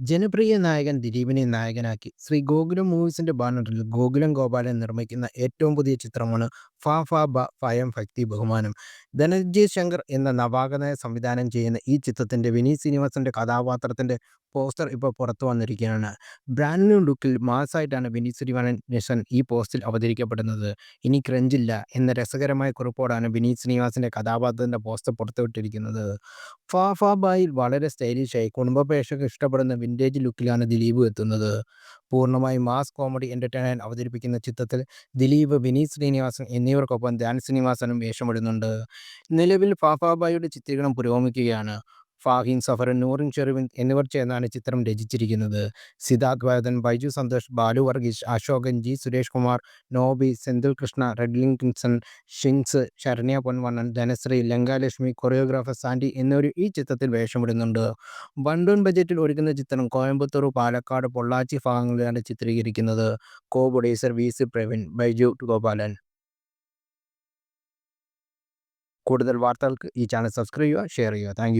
ജനപ്രിയ നായകൻ ദിലീപിനെ നായകനാക്കി ശ്രീ ഗോകുലം മൂവീസിന്റെ ബാനറിൽ ഗോകുലം ഗോപാലൻ നിർമ്മിക്കുന്ന ഏറ്റവും പുതിയ ചിത്രമാണ് ഫാ ഫാ ബ ഫയം ഭക്തി ബഹുമാനം. ധനജി ശങ്കർ എന്ന നവാഗതയെ സംവിധാനം ചെയ്യുന്ന ഈ ചിത്രത്തിന്റെ വിനീത് ശ്രീനിവാസന്റെ കഥാപാത്രത്തിന്റെ പോസ്റ്റർ ഇപ്പോൾ പുറത്തു വന്നിരിക്കുകയാണ്. ബ്രാൻഡ് ന്യൂ ലുക്കിൽ മാസായിട്ടാണ് വിനീത് ശ്രീനിവാസൻ ഈ പോസ്റ്റിൽ അവതരിക്കപ്പെടുന്നത്. ഇനി ക്രഞ്ചില്ല എന്ന രസകരമായ കുറിപ്പോടാണ് വിനീത് ശ്രീനിവാസന്റെ കഥാപാത്രത്തിന്റെ പോസ്റ്റർ പുറത്തുവിട്ടിരിക്കുന്നത്. ഫാ ബായിൽ വളരെ സ്റ്റൈലിഷായി കുടുംബ പ്രേക്ഷകർ ഇഷ്ടപ്പെടുന്ന വിന്റേജ് ലുക്കിലാണ് ദിലീപ് എത്തുന്നത്. പൂർണമായും മാസ് കോമഡി എന്റർടൈനർ അവതരിപ്പിക്കുന്ന ചിത്രത്തിൽ ദിലീപ് വിനീത് ശ്രീനിവാസൻ എന്നിവർക്കൊപ്പം ധ്യാൻ ശ്രീനിവാസനും വേഷമിടുന്നുണ്ട്. നിലവിൽ ഫാഫാബായിയുടെ ചിത്രീകരണം പുരോഗമിക്കുകയാണ്. ഫാഹിൻ സഫർ നൂറിൻ ഷെറിവിൻ എന്നിവർ ചേർന്നാണ് ചിത്രം രചിച്ചിരിക്കുന്നത്. സിദ്ധാർത്ഥ് ഭരതൻ ബൈജു സന്തോഷ് ബാലു വർഗീസ് അശോകൻ ജി സുരേഷ് കുമാർ നോബി സെന്തിൽ കൃഷ്ണ റെഡ്ലിൻ കിൻസൺ ഷിങ്സ് ശരണ്യ പൊൻവണ്ണൻ ധനശ്രീ ലങ്കാലക്ഷ്മി കൊറിയോഗ്രാഫർ സാൻഡി എന്നിവർ ഈ ചിത്രത്തിൽ വേഷമിടുന്നുണ്ട്. വണ്ടൂൺ ബജറ്റിൽ ഒരുക്കുന്ന ചിത്രം കോയമ്പത്തൂർ പാലക്കാട് പൊള്ളാച്ചി ഭാഗങ്ങളിലാണ് ചിത്രീകരിക്കുന്നത്. Co producer V C Praveen Baiju Gopalan. കൂടുതൽ വാർത്തകൾക്ക് ഈ ചാനൽ സബ്സ്ക്രൈബ് ചെയ്യുക ഷെയർ ചെയ്യുക. താങ്ക്